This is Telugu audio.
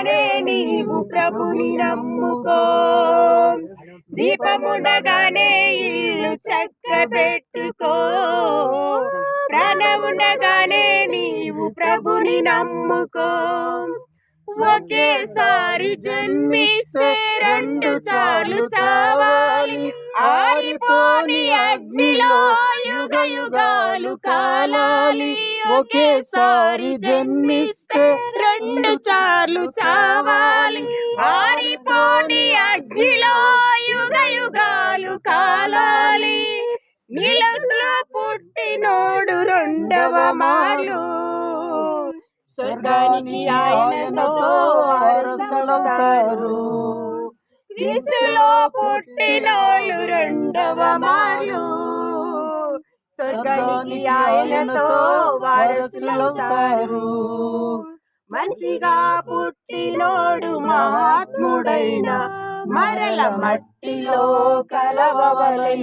దీపముండగానే నీవు ప్రభుని నమ్ముకో. దీపముండగానే ఇల్లు చక్క పెట్టుకో ప్రాణముండగానే నీవు ప్రభుని నమ్ముకో. ఒకేసారి జన్మిస్తే రెండు చాలు చావాలి. ఆరిపోని అగ్నిలో యుగ యుగాలు కాలాలి ఒకేసారి జన్మిస్తే రెండు చాలు చావాలి. పారిపోని అగ్నిలో యుగ యుగాలు కాలాలి. నీలతో పుట్టినోడు రెండవ మాలు స్వర్గానికి ఆయనతో వారసులవుతారు క్రీస్తులో పుట్టినోళ్ళు రెండవ మాలు ఆయనతో వారసులవుతారు మనిషిగా పుట్టినోడు మహాత్ముడైన మరల మట్టిలో కలవవలె